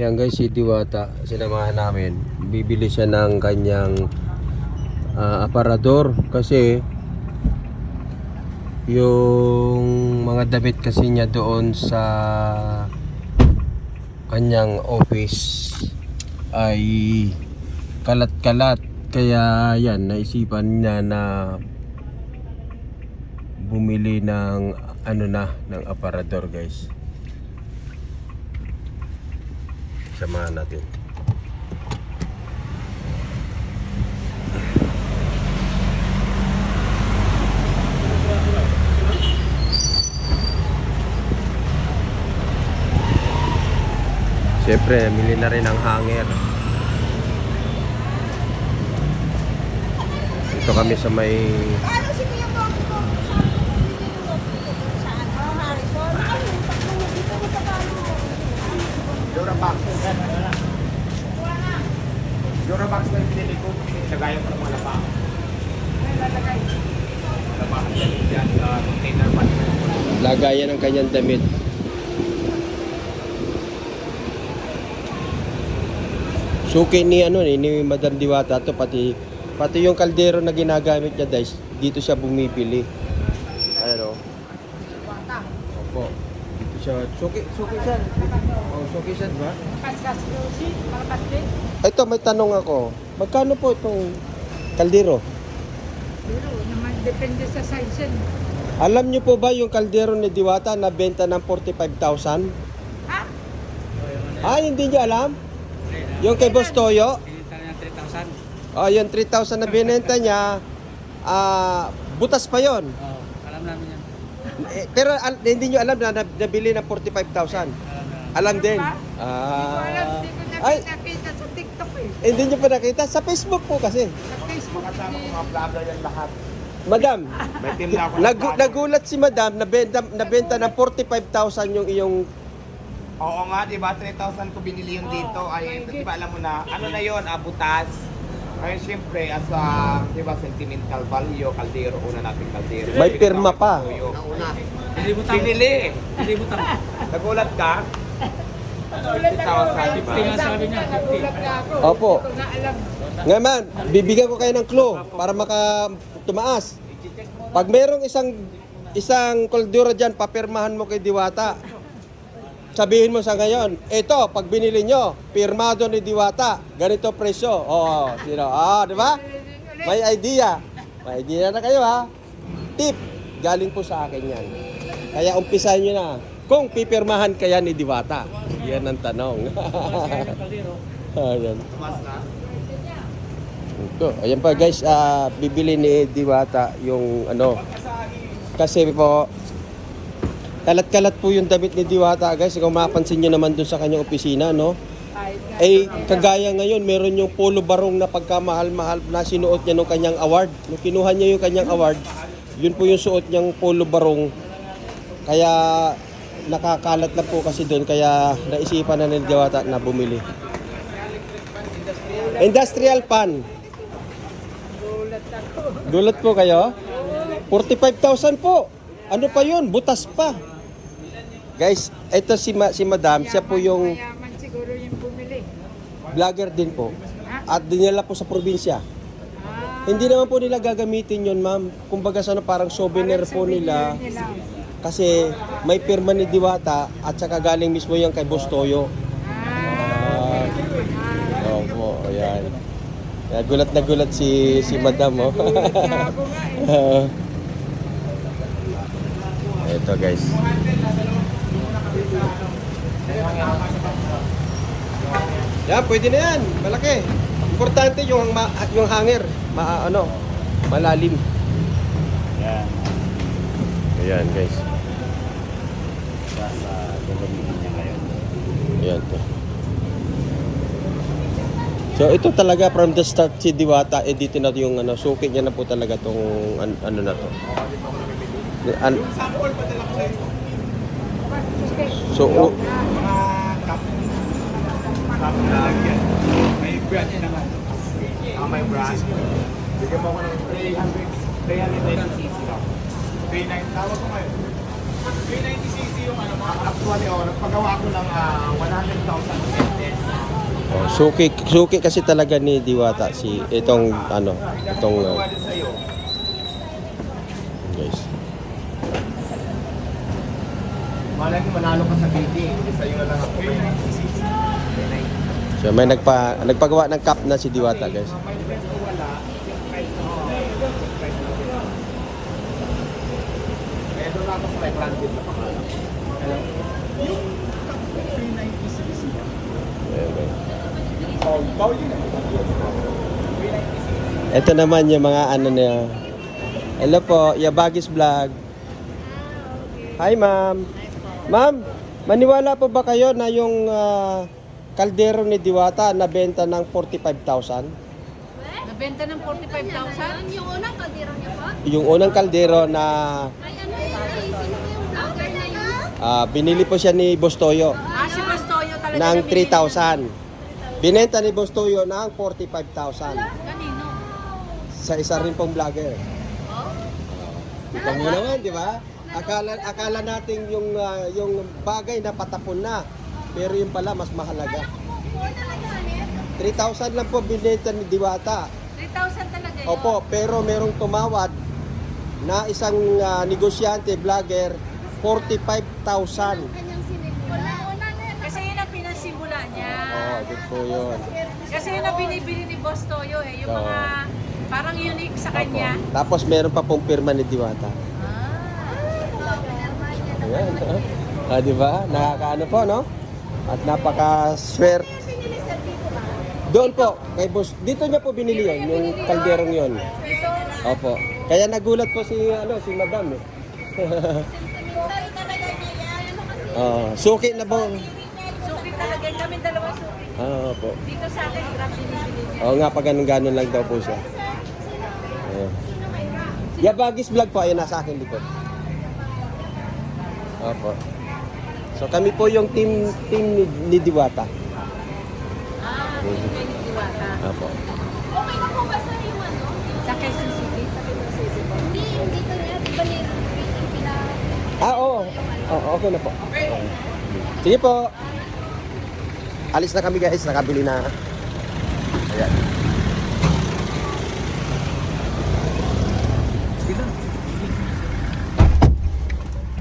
Yan guys, si Diwata, sinamahan namin. Bibili siya ng kanyang ah, aparador kasi yung mga damit kasi niya doon sa kanyang office ay kalat-kalat. Kaya yan, naisipan niya na bumili ng ano na, ng aparador guys. Samahan natin. Siyempre, mili na rin ng hanger. Dito kami sa may Ano si Kuya Bobby ko? Saan? Oh, Harrison. Ano yung pagpunod dito mo sa balo? Durabox. Durabox na yung pinili ko. Lagayan ko ng mga lapa. Labahan yan sa container pa. lagayan ng kanyang damit. Suki ni ano ni, ni Madam Diwata to pati pati yung kaldero na ginagamit niya guys dito siya bumibili. Ano? Opo. Siya. Suki suki siya. Oh, suki siya ba? Ito may tanong ako. Magkano po itong kaldero? Pero naman depende sa size yan. Alam niyo po ba yung kaldero ni Diwata na benta ng 45,000? Ha? Ah, hindi niyo alam? Yung kay Boss Toyo? Pinita niya 3,000. Oh, yung 3,000 na binenta niya, ah, butas pa yon. Yan. Eh, pero al- hindi niyo alam na nab- nabili ng 45,000. Alam na. Alam din. ba? Hindi ko alam, Ah. hindi ko Ay, nakita nakita sa TikTok eh. hindi niyo pa nakita sa Facebook po kasi. Sa Facebook. Kasama ko mga vlogger yan lahat. Madam, May team na ako. ng nagu- vlogger. nagulat si Madam na benta nabenta ng 45,000 yung iyong Oo nga, di ba? 3,000 ko binili yun dito. Ay, di ba alam mo na, ano na yon abutas. Ay, siyempre, as a, di ba, sentimental value, kaldero, una natin kaldero. May pirma pa. Nauna. Binili. Nagulat ka? Nagulat ako. 50,000, di ba? Sabi niya, nagulat na ako. Opo. Hindi ko na alam. Ngayon, bibigyan ko kayo ng clue para maka tumaas. Pag merong isang isang koldura diyan, papirmahan mo kay Diwata. Sabihin mo sa ngayon, ito, pag binili nyo, pirmado ni Diwata, ganito presyo. Oo, sino? Ah, di ba? May idea. May idea na kayo ha. Tip, galing po sa akin yan. Kaya umpisahan nyo na. Kung pipirmahan kaya ni Diwata. Yan ang tanong. Ayan. Na. Ito, ayan pa guys, ah, bibili ni Diwata yung ano. Kasi po, kalat-kalat po yung damit ni Diwata guys. Kung mapansin nyo naman dun sa kanyang opisina, no? Nga- Eh, kagaya ngayon, meron yung polo barong na pagkamahal-mahal na sinuot niya nung kanyang award. Nung kinuha niya yung kanyang award, yun po yung suot niyang polo barong. Kaya nakakalat na po kasi doon, kaya naisipan na ni Diwata na bumili. Industrial pan. Gulat po kayo? 45,000 po. Ano pa yun? Butas pa. Guys, ito si, ma- si Madam, siya po yung Mayaman siguro yung bumili. vlogger din po. At dinala po sa probinsya. Ah, Hindi naman po nila gagamitin yon ma'am. Kumbaga sa ano, parang souvenir po nila. nila. Kasi may pirma ni Diwata at saka galing mismo yan kay Boss Toyo. Ah, Ah, Opo, ayan. Kaya gulat na gulat si, si Madam, oh. nga eh. Ito guys. Yan, pwede na yan. Malaki. Importante yung ma- yung hanger, ma ano, malalim. Yan. Ayan, guys. Sa gagamitin niya ngayon. Ayan. to. So ito talaga from the start si Diwata eh dito na yung ano suki niya na po talaga tong an- ano na to. An- Sample pa dala ko sa'yo. so. Cup na lagyan. May brand yan naman. Ah, may brand. Bigyan mo ako ng 300 390cc lang. 39, tawag ko ngayon. 390cc yung ano, mga actually, oh, nagpagawa ko ng ah, 100,000 pesos. Suki, suki kasi talaga ni Diwata si itong ano, itong uh, guys. Malay mo manalo ka sa bidding. Sa'yo na lang ako. Kay 96. Kay 90. So may nagpa nagpagawa ng cup na si Diwata, guys. May event o wala, yung price na sila. Yung price na sila. Kaya doon ako sa may branded na pangalan. Yung 396 niya. Ayan, guys. Yung Paul. Paul yun. 396. Ito naman yung mga ano niya. Hello po, Yabagis Vlog. Hi ma'am. Ma'am, maniwala po ba kayo na yung ah, kaldero ni Diwata nabenta ng 45,000? Nabenta ng 45,000? Yung unang kaldero niya po? Yung unang kaldero na Ay, ano yun? Ay, sino ba yung vlogger na yun? ah, binili po siya ni Bostoyo Ah, si Bastoyo talaga ng na binili niya. 3,000. Binenta ni Bostoyo ng 45,000 Kanino? sa isa rin pong vlogger. Kita mo naman, di ba? Akala akala natin yung ah, yung bagay na patapon na. Pero yung pala mas mahalaga. More talaga, Hanep. 3,000 lang po binenta ni Diwata. 3,000 talaga yun. Opo, pero merong tumawad na isang ah, negosyante, vlogger, 45,000. Kanyang sinimula. Una na yan. Kasi yun ang pinasimula niya. Oh, good po yun. Kasi yun ang binibili ni Boss Toyo eh. Yung Oo. mga parang unique sa Opo. kanya. Tapos meron pa pong pirma ni Diwata. Na. Ayan. ah, di ba? Nakakaano po, no? At ba? Doon po, kay boss. Dito niya po binili yon, yung kalderong yon. Opo. Kaya nagulat po si ano si Madam eh. Oo, suki na po. Suki talaga. Kami dalawang suki. Ah, opo. Dito sa akin, grab binibili. Oo nga, pag ganun-ganun lang daw po siya. Ayan. Yabagis vlog po, ayun nasa akin likod. Opo. So kami po yung team team ni, ni Diwata. Ah, binibili ni Diwata. Opo. Okay na po ba sir yung ano? Sa Quezon City. Sa Quezon City po. Hindi, dito niya. Di ba ni yung pina... Ah, oo. Oo, okay na po. Okay. Sige po. Alis na kami guys, nakabili na. Ayan.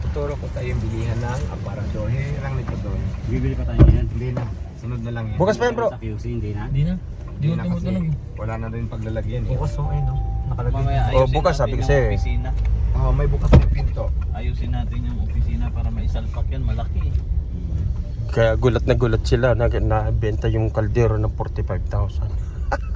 Tuturo ko tayo yung bilihan ng aparador. Hirang nito doon. Bibili pa tayo yan. Hindi na. Sunod na lang yan. Bukas pa yan bro. Sa QC, hindi na. Hindi na. Hindi na kasi wala na rin paglalagyan eh. Bukas oh, ayun no. Nakalagay. Mamaya Oh, bukas, natin sabi yung kasi opisina. Oh, may bukas na pinto. Ayusin natin yung opisina para maisalpak yan. Malaki. Kaya gulat na gulat sila na nabenta yung kaldero ng 45,000.